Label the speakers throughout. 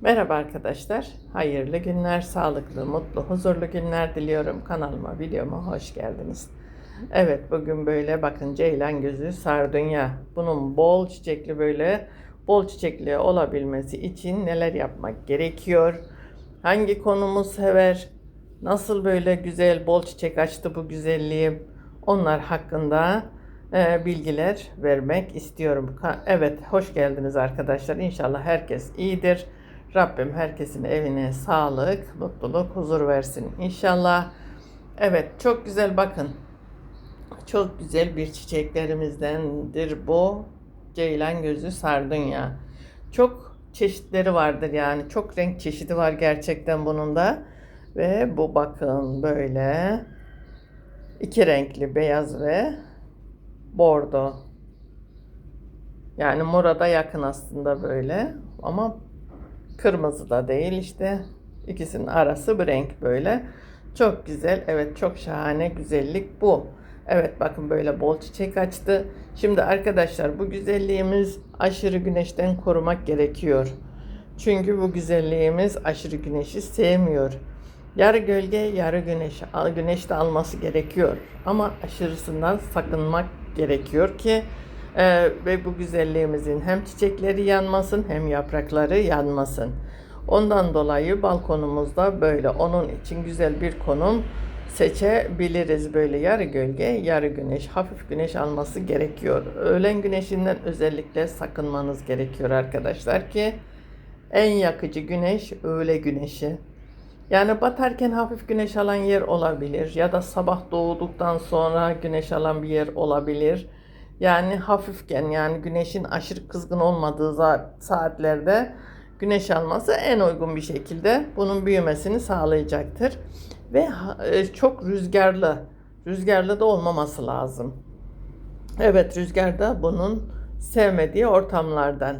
Speaker 1: Merhaba arkadaşlar. Hayırlı günler, sağlıklı, mutlu, huzurlu günler diliyorum. Kanalıma, videoma hoş geldiniz. Evet, bugün böyle bakın ceylan gözü sardunya. Bunun bol çiçekli böyle bol çiçekli olabilmesi için neler yapmak gerekiyor? Hangi konumu sever? Nasıl böyle güzel bol çiçek açtı bu güzelliği? Onlar hakkında e, bilgiler vermek istiyorum. Evet, hoş geldiniz arkadaşlar. İnşallah herkes iyidir. Rabbim herkesin evine sağlık, mutluluk, huzur versin inşallah. Evet, çok güzel bakın. Çok güzel bir çiçeklerimizdendir bu. Ceylan gözü sardunya. Çok çeşitleri vardır yani. Çok renk çeşidi var gerçekten bunun da. Ve bu bakın böyle iki renkli beyaz ve bordo. Yani mora da yakın aslında böyle ama kırmızı da değil işte ikisinin arası bir renk böyle. Çok güzel. Evet çok şahane güzellik bu. Evet bakın böyle bol çiçek açtı. Şimdi arkadaşlar bu güzelliğimiz aşırı güneşten korumak gerekiyor. Çünkü bu güzelliğimiz aşırı güneşi sevmiyor. Yarı gölge, yarı güneş, güneş de alması gerekiyor. Ama aşırısından sakınmak gerekiyor ki e, ve bu güzelliğimizin hem çiçekleri yanmasın hem yaprakları yanmasın. Ondan dolayı balkonumuzda böyle onun için güzel bir konum seçebiliriz. Böyle yarı gölge, yarı güneş, hafif güneş alması gerekiyor. Öğlen güneşinden özellikle sakınmanız gerekiyor arkadaşlar ki en yakıcı güneş öğle güneşi. Yani batarken hafif güneş alan yer olabilir ya da sabah doğduktan sonra güneş alan bir yer olabilir. Yani hafifken yani güneşin aşırı kızgın olmadığı saatlerde güneş alması en uygun bir şekilde bunun büyümesini sağlayacaktır. Ve e, çok rüzgarlı, rüzgarlı da olmaması lazım. Evet rüzgar da bunun sevmediği ortamlardan.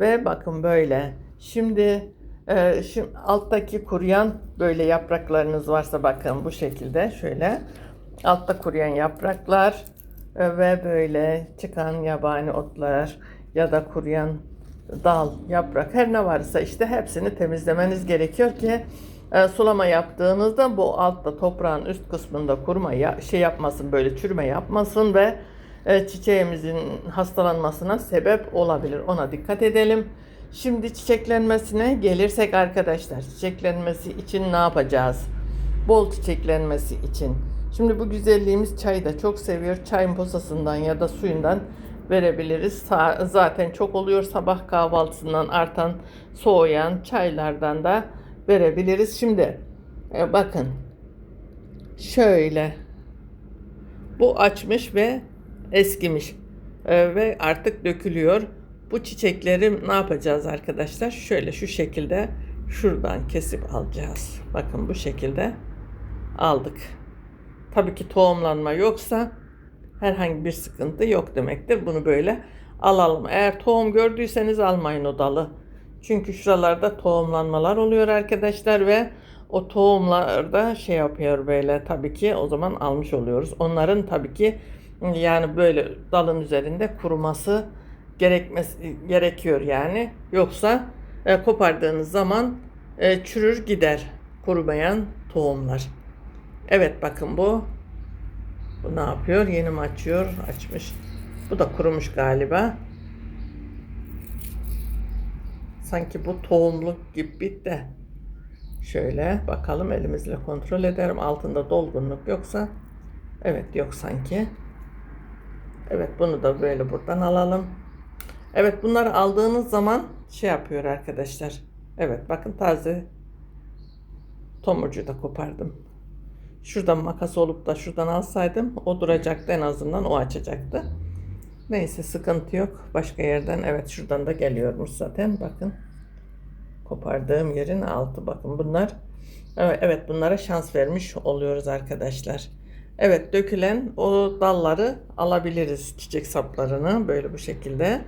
Speaker 1: Ve bakın böyle. Şimdi, e, şimdi alttaki kuruyan böyle yapraklarınız varsa bakın bu şekilde şöyle. Altta kuruyan yapraklar ve böyle çıkan yabani otlar ya da kuruyan dal, yaprak her ne varsa işte hepsini temizlemeniz gerekiyor ki e, sulama yaptığınızda bu altta toprağın üst kısmında kurma ya, şey yapmasın böyle çürüme yapmasın ve e, çiçeğimizin hastalanmasına sebep olabilir. Ona dikkat edelim. Şimdi çiçeklenmesine gelirsek arkadaşlar, çiçeklenmesi için ne yapacağız? Bol çiçeklenmesi için. Şimdi bu güzelliğimiz çayı da çok seviyor. Çayın posasından ya da suyundan verebiliriz. Zaten çok oluyor sabah kahvaltısından artan soğuyan çaylardan da verebiliriz. Şimdi e, bakın şöyle bu açmış ve eskimiş Ee, ve artık dökülüyor. Bu çiçekleri ne yapacağız arkadaşlar? Şöyle şu şekilde şuradan kesip alacağız. Bakın bu şekilde aldık. Tabii ki tohumlanma yoksa herhangi bir sıkıntı yok demektir. Bunu böyle alalım. Eğer tohum gördüyseniz almayın o dalı. Çünkü şuralarda tohumlanmalar oluyor arkadaşlar ve o tohumlarda şey yapıyor böyle tabii ki o zaman almış oluyoruz. Onların tabii ki yani böyle dalın üzerinde kuruması gerekmesi gerekiyor yani. Yoksa e, kopardığınız zaman e, çürür gider kurumayan tohumlar. Evet bakın bu. Bu ne yapıyor? Yeni mi açıyor? Açmış. Bu da kurumuş galiba. Sanki bu tohumluk gibi de. Şöyle bakalım elimizle kontrol ederim. Altında dolgunluk yoksa. Evet yok sanki. Evet bunu da böyle buradan alalım. Evet bunları aldığınız zaman şey yapıyor arkadaşlar. Evet bakın taze tomurcuğu da kopardım. Şuradan makas olup da şuradan alsaydım o duracaktı en azından o açacaktı. Neyse sıkıntı yok. Başka yerden evet şuradan da geliyormuş zaten bakın. Kopardığım yerin altı bakın bunlar. Evet, evet bunlara şans vermiş oluyoruz arkadaşlar. Evet dökülen o dalları alabiliriz çiçek saplarını böyle bu şekilde.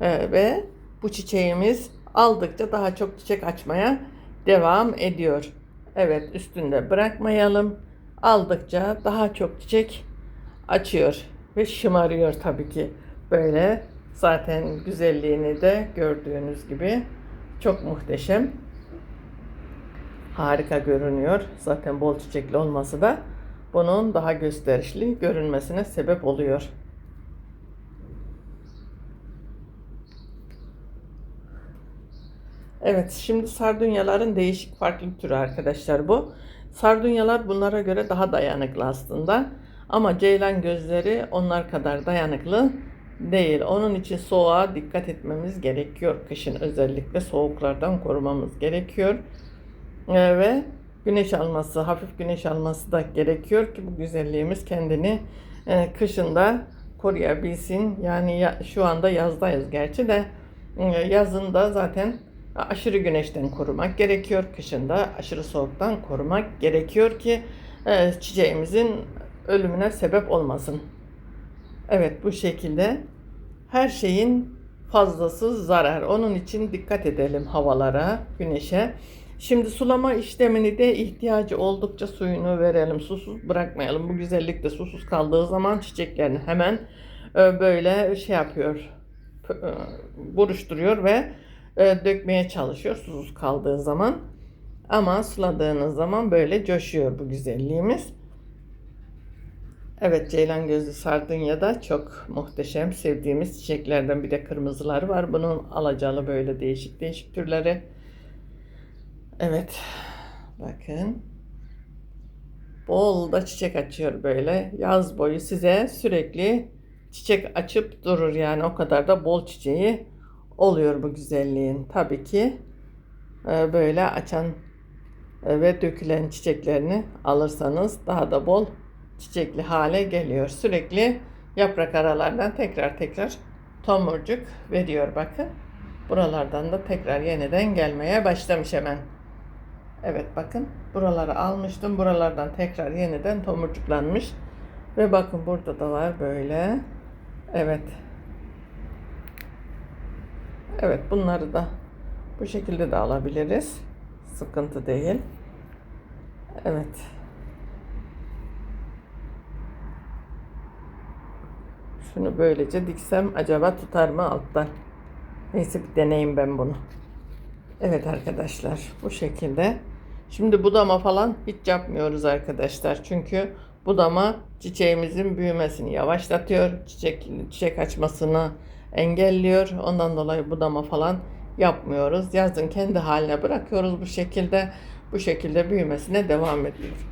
Speaker 1: Ee, ve bu çiçeğimiz aldıkça daha çok çiçek açmaya devam ediyor. Evet üstünde bırakmayalım. Aldıkça daha çok çiçek açıyor ve şımarıyor tabii ki. Böyle zaten güzelliğini de gördüğünüz gibi Çok muhteşem. Harika görünüyor. Zaten bol çiçekli olması da bunun daha gösterişli görünmesine sebep oluyor. Evet, şimdi sardunyaların değişik farklı türü arkadaşlar bu. Sardunyalar bunlara göre daha dayanıklı aslında. Ama ceylan gözleri onlar kadar dayanıklı değil. Onun için soğuğa dikkat etmemiz gerekiyor. Kışın özellikle soğuklardan korumamız gerekiyor. Ee, ve güneş alması, hafif güneş alması da gerekiyor ki bu güzelliğimiz kendini e, kışında koruyabilsin. Yani ya, şu anda yazdayız gerçi de e, yazında zaten aşırı güneşten korumak gerekiyor. Kışında aşırı soğuktan korumak gerekiyor ki e, çiçeğimizin ölümüne sebep olmasın. Evet bu şekilde her şeyin fazlası zarar. Onun için dikkat edelim havalara, güneşe. Şimdi sulama işlemini de ihtiyacı oldukça suyunu verelim. Susuz bırakmayalım. Bu güzellik de susuz kaldığı zaman çiçeklerini hemen e, böyle şey yapıyor. e, Buruşturuyor ve e, dökmeye çalışıyor susuz kaldığı zaman. Ama suladığınız zaman böyle coşuyor bu güzelliğimiz. Evet ceylan gözlü sardunya da çok muhteşem sevdiğimiz çiçeklerden bir de kırmızıları var. Bunun alacalı böyle değişik değişik türleri. Evet bakın bol da çiçek açıyor böyle yaz boyu size sürekli çiçek açıp durur yani o kadar da bol çiçeği oluyor bu güzelliğin. Tabii ki e, böyle açan e, ve dökülen çiçeklerini alırsanız daha da bol çiçekli hale geliyor. Sürekli yaprak aralardan tekrar tekrar tomurcuk veriyor bakın. Buralardan da tekrar yeniden gelmeye başlamış hemen. Evet bakın buraları almıştım. Buralardan tekrar yeniden tomurcuklanmış. Ve bakın burada da var böyle. Evet. Evet bunları da bu şekilde de alabiliriz. Sıkıntı değil. Evet. Şunu böylece diksem acaba tutar mı alttan? Neyse bir deneyeyim ben bunu. Evet arkadaşlar bu şekilde. Şimdi budama falan hiç yapmıyoruz arkadaşlar. Çünkü budama çiçeğimizin büyümesini yavaşlatıyor. Çiçek, çiçek açmasını engelliyor. Ondan dolayı budama falan yapmıyoruz. Yazın kendi haline bırakıyoruz bu şekilde. Bu şekilde büyümesine devam ediyor.